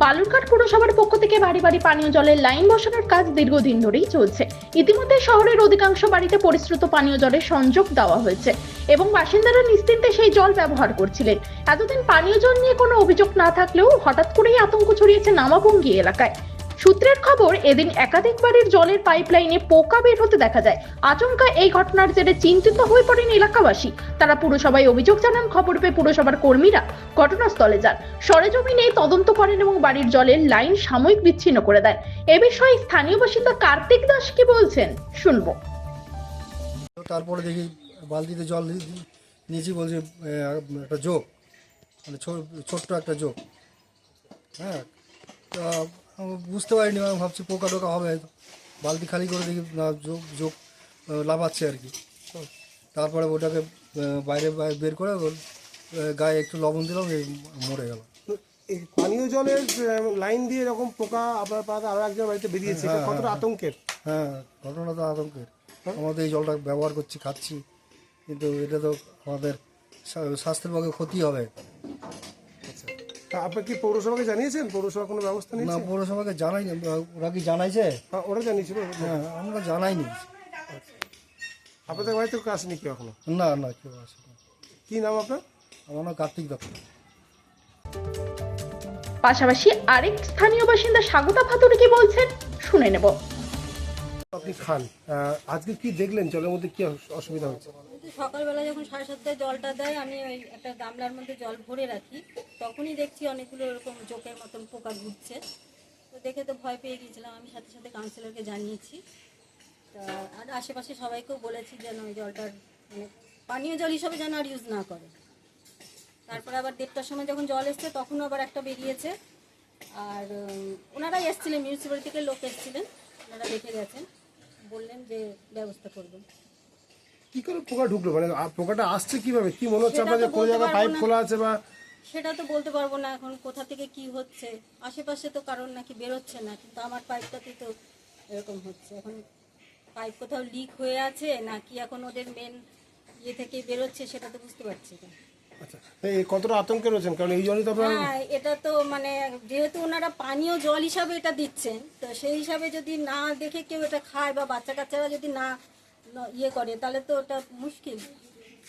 বালুরঘাট পুরসভার পক্ষ থেকে বাড়ি বাড়ি পানীয় জলের লাইন বসানোর কাজ দীর্ঘদিন ধরেই চলছে। ইতিমধ্যে শহরের অধিকাংশ বাড়িতে পরিশ্রুত পানীয় জলের সংযোগ দেওয়া হয়েছে এবং বাসিন্দারা নিশ্চিন্তে সেই জল ব্যবহার করছিলেন। এতদিন পানীয় জল নিয়ে কোনো অভিযোগ না থাকলেও হঠাৎ করেই আতঙ্ক ছড়িয়েছে নামাভঙ্গি এলাকায়। সূত্রের খবর, এদিন একাধিক বাড়ির জলের পাইপলাইনে পোকা বের হতে দেখা যায়। আচমকা এই ঘটনার জেরে চিন্তিত হয়ে পড়েন এলাকাবাসী। তারা পুরসভায় অভিযোগ জানান, খবর পেয়ে পুরসভার কর্মীরা ঘটনাস্থলে যান। সরেজমিনে তদন্ত করেন এবং বাড়ির জলের লাইন সাময়িক বিচ্ছিন্ন করে দেন। এ বিষয়ে স্থানীয় বাসিন্দা কার্তিক দাস কি বলছেন, শুনব। তারপরে দেখি বালতিতে জল নিয়েছি বলছে একটা যোগ মানে ছোট্ট একটা যোগ হ্যাঁ বুঝতে পারিনি আমি ভাবছি পোকা টোকা হবে হয়তো। বালতি খালি করে দেখি না যোগ যোগ আহ, লাফাচ্ছে আর কি। তারপরে ওটাকে বাইরে বের করে গায়ে একটু লবণ দিলাম এই মরে গেল। পানীয় জলের লাইন দিয়ে এরকম পোকা আপনার পাড়াতে আরও একজন বাড়িতে বেরিয়েছে এটা কতটা আতঙ্কের? হ্যাঁ ঘটনা তো আতঙ্কের। আমাদের এই জলটা ব্যবহার করছি খাচ্ছি কিন্তু এটা তো আমাদের স্বাস্থ্যের পক্ষে ক্ষতি হবে। তা আপনি কি পৌরসভাকে জানিয়েছেন? পৌরসভা কোনো ব্যবস্থা না পৌরসভাকে জানাই ওরা কি জানাইছে? হ্যাঁ, ওরা জানিয়েছিল। হ্যাঁ আমরা জানাইনি। আপনাদের বাড়িতে কেউ আসেনি কেউ এখনও? না না কেউ কি নাম আপনার? আমার নাম কার্তিক দত্ত। পাশাপাশি আরেক স্থানীয় বাসিন্দা স্বাগতা ভাতুরি কি বলছেন শুনে নেব। আপনি খান। আহ, আজকে কি দেখলেন? জলের মধ্যে কি অসুবিধা হচ্ছে? সকালবেলা যখন সাড়ে সাতটায় জলটা দেয় আমি ওই একটা গামলার মধ্যে জল ভরে রাখি। তখনই দেখছি অনেকগুলো এরকম জোকের মতন পোকা ঘুরছে। তো দেখে তো ভয় পেয়ে গিয়েছিলাম আমি সাথে সাথে কাউন্সিলরকে জানিয়েছি। তা আর আশেপাশে সবাইকেও বলেছি যেন ওই জলটার মানে পানীয় জল হিসাবে যেন আর ইউজ না করে। তারপর আবার দেড়টার সময় যখন জল এসছে তখনও আবার একটা বেরিয়েছে। আর ওনারাই এসেছিলেন মিউনিসিপ্যালিটি থেকে লোক এসেছিলেন ওনারা দেখে গেছেন। বললেন যে ব্যবস্থা করবেন। কি করে পোকা ঢুকলো? মানে পোকাটা আসছে কীভাবে? কি মনে হচ্ছে কোনো জায়গায় পাইপ খোলা আছে বা সেটা তো বলতে পারব না এখন কোথা থেকে কি হচ্ছে। আশেপাশে তো কারণ নাকি বেরোচ্ছে না কিন্তু আমার পাইপটাতে তো এরকম হচ্ছে। এখন পাইপ কোথাও লিক হয়ে আছে নাকি এখন ওদের মেন ইয়ে থেকে বেরোচ্ছে সেটা তো বুঝতে পারছি না। আচ্ছা এই কতটা আতঙ্কে রয়েছেন? কারণ এই জলই তো আপনার হ্যাঁ এটা তো মানে যেহেতু ওনারা পানীয় জল হিসাবে এটা দিচ্ছেন তো সেই হিসাবে যদি না দেখে কেউ এটা খায় বা বাচ্চা কাচ্চারা যদি না ইয়ে করে তাহলে তো ওটা মুশকিল।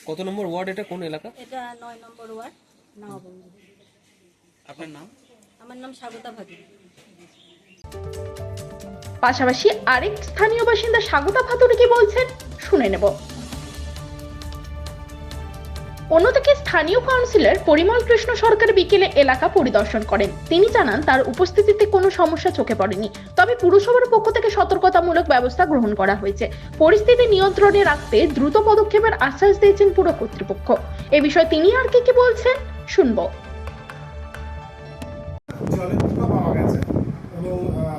কত নম্বর ওয়ার্ড এটা? কোন এলাকা? এটা নয় নম্বর ওয়ার্ড। আপনার নাম? আমার নাম স্বাগতা ভাগী পাশাপাশি আরেক স্থানীয় বাসিন্দা স্বাগতা ভাতুরি কি বলছেন শুনে নেব। অন্যদিকে স্থানীয় কাউন্সিলর পরিমল কৃষ্ণ সরকার বিকেলে এলাকা পরিদর্শন করেন। তিনি জানান তার উপস্থিতিতে কোনো সমস্যা চোখে পড়েনি। তবে পুরসভার পক্ষ থেকে সতর্কতামূলক ব্যবস্থা গ্রহণ করা হয়েছে। পরিস্থিতি নিয়ন্ত্রণে রাখতে দ্রুত পদক্ষেপের আশ্বাস দিয়েছেন পুরো কর্তৃপক্ষ। এ বিষয়ে তিনি আর কি কি বলছেন? শুনব। পাওয়া গেছে এবং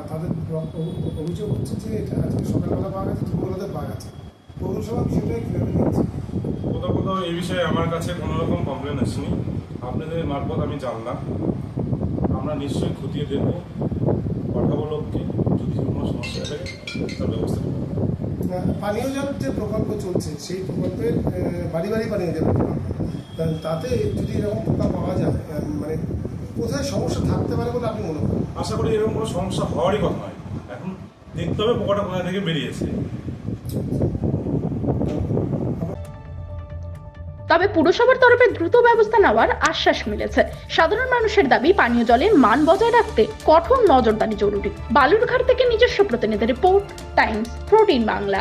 তাদের অ- অ- অভিযোগ হচ্ছে যে এটা আজকে সকালবেলা পাওয়া গেছে দুপুরবেলাতে পাওয়া গেছে। পৌরসভা বিষয়টা কীভাবে কোথাও কোথাও এই বিষয়ে আমার কাছে কোনো রকম কমপ্লেন আসেনি। আপনাদের মারফত আমি জানলাম। আমরা নিশ্চয়ই খতিয়ে দেখব। পাঠাবো যদি কোনো সমস্যা থাকে তার ব্যবস্থা পানীয় জল যে প্রকল্প চলছে সেই প্রকল্পের বাড়ি বাড়ি পানীয় জল প্রকল্প। তাতে যদি এরকম পোকা পাওয়া যায় মানে কোথায় সমস্যা থাকতে পারে বলে আপনি মনে করেন? আশা করি এরকম কোনো সমস্যা হওয়ারই কথা নয়। এখন দেখতে হবে পোকাটা কোথা থেকে বেরিয়েছে। তবে পুরসভার তরফে দ্রুত ব্যবস্থা নেওয়ার আশ্বাস মিলেছে। সাধারণ মানুষের দাবি পানীয় জলের মান বজায় রাখতে কঠোর নজরদারি জরুরি। বালুরঘাট থেকে নিজস্ব প্রতিনিধি রিপোর্ট টাইমস প্রোটিন বাংলা।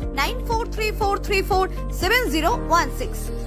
9434347016.